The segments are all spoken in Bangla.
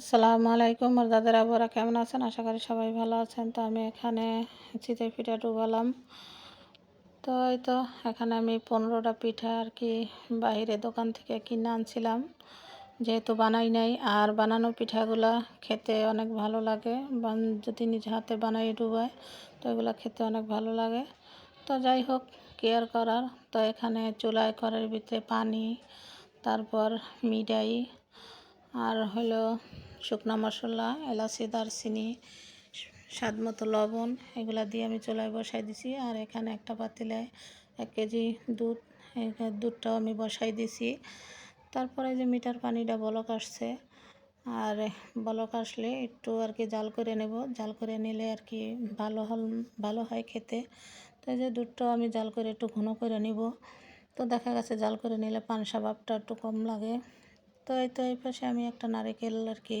আসসালামু আলাইকুম আর দাদার আবুরা কেমন আছেন? আশা করি সবাই ভালো আছেন। তো আমি এখানে চিতই পিঠা ডুবালাম। তো এই তো, এখানে আমি পনেরোটা পিঠা আর কি বাইরে দোকান থেকে কিনে আনছিলাম। যেহেতু বানাই নাই, আর বানানো পিঠাগুলা খেতে অনেক ভালো লাগে। যদি নিজ হাতে বানাই ডুবায়, তো এগুলো খেতে অনেক ভালো লাগে। তো যাই হোক কেয়ার করার? তো এখানে চুলায় করার ভিতরে পানি, তারপর মিডাই আর হলো শুকনো মশলা, এলাচি, দারচিনি স্বাদ মতো লবণ, এগুলো দিয়ে আমি চুলায় বসাই দিছি। আর এখানে একটা পাতিলে এক কেজি দুধ দুধটাও আমি বসাই দিছি। তারপরে যে মিটার পানিটা বলক আসছে, আর বলক আসলে একটু আর কি জাল করে নেব। জাল করে নিলে আর কি ভালো হল, ভালো হয় খেতে। তো যে দুধটাও আমি জাল করে একটু ঘন করে নিব। তো দেখা গেছে জাল করে নিলে পানসা ভাবটা একটু কম লাগে। তো এই তো এই পাশে আমি একটা নারিকেল আর কি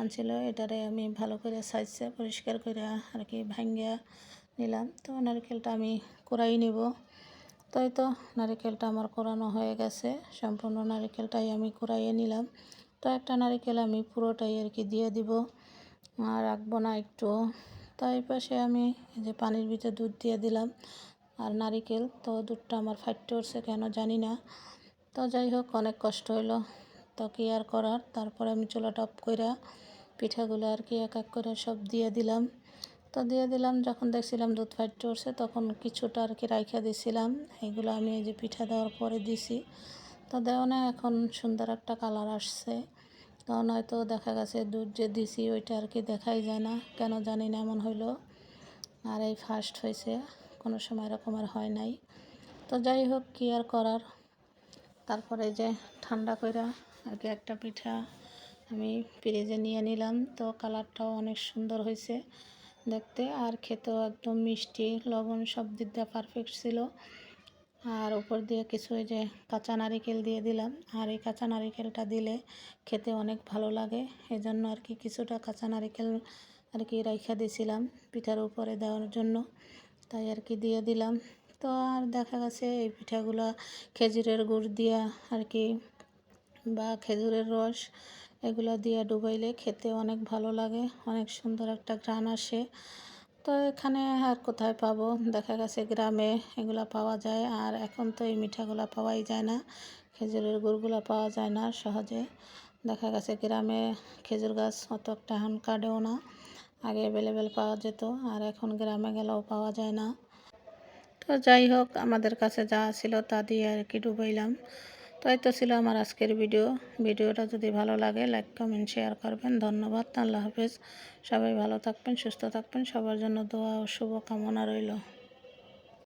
আনছিল, এটারে আমি ভালো করে সাইজে পরিষ্কার করে আর কি ভাঙ্গিয়া নিলাম। তো নারিকেলটা আমি কোরাই নিব। তো এই তো নারিকেলটা আমার কোরানো হয়ে গেছে, সম্পূর্ণ নারিকেলটাই আমি কোরাইয়ে নিলাম। তো একটা নারিকেল আমি পুরোটাই আর কি দিয়ে দিব আর রাখব না একটু। তো এই পাশে আমি যে পানির ভিতরে দুধ দিয়ে দিলাম আর নারিকেল, তো দুধটা আমার ফাইটে উঠছে কেন জানি না। তো যাই হোক, অনেক কষ্ট হইল। তো কি আর করার। তারপরে আমি চুলাটা টপ করে পিঠাগুলো আর কি এক এক করে সব দিয়ে দিলাম। তো দিয়ে দিলাম, যখন দেখছিলাম দুধ ফাইট উঠছে, তখন কিছুটা আর কি রাইখা দিছিলাম। এগুলো আমি এই যে পিঠা দেওয়ার পরে দিছি। তো দেওয়া না, এখন সুন্দর একটা কালার আসছে। তখন হয়তো দেখা গেছে দুধ যে দিছি, ওইটা আর কি দেখাই যায় না। কেন জানি না, এমন হইল। আর এই ফার্স্ট হয়েছে, কোনো সময় এরকম আর হয় নাই। তো যাই হোক, কী আর করার? তারপরে যে ঠান্ডা করে আগে একটা পিঠা আমি ফ্রিজে নিয়ে নিলাম। তো কালারটাও অনেক সুন্দর হয়েছে দেখতে। আর খেতেও একদম মিষ্টি, লবণ সব দিক দিয়ে পারফেক্ট ছিল। আর উপর দিয়ে কিছু যে কাঁচা নারিকেল দিয়ে দিলাম। আর এই কাঁচা নারিকেলটা দিলে খেতে অনেক ভালো লাগে। এই জন্য আর কি কিছুটা কাঁচা নারিকেল আর কি রাইখা দিয়েছিলাম পিঠার উপরে দেওয়ার জন্য। তাই আর কি দিয়ে দিলাম। তো আর দেখা গেছে এই পিঠাগুলো খেজুরের গুড় দিয়া আর কি বা খেজুরের রস এগুলো দিয়ে ডুবাইলে খেতে অনেক ভালো লাগে, অনেক সুন্দর একটা ঘ্রাণ আসে। তো এখানে আর কোথায় পাবো? দেখা গেছে গ্রামে এগুলো পাওয়া যায় আর এখন তো এই মিঠাগুলো পাওয়াই যায় না, খেজুরের গুড়গুলো পাওয়া যায় না সহজে। দেখা গেছে গ্রামে খেজুর গাছ অত একটা হান কাটেও না, আগে অ্যাভেলেবেল পাওয়া যেত আর এখন গ্রামে গেলেও পাওয়া যায় না। তো যাই হোক, আমাদের কাছে যা ছিল তা দিয়ে আর কি ডুবাইলাম। তো এই তো ছিল আমার আজকের ভিডিও। ভিডিওটা যদি ভালো লাগে লাইক কমেন্ট শেয়ার করবেন। ধন্যবাদ, আল্লাহ হাফেজ। সবাই ভালো থাকবেন, সুস্থ থাকবেন। সবার জন্য দোয়া ও শুভকামনা রইল।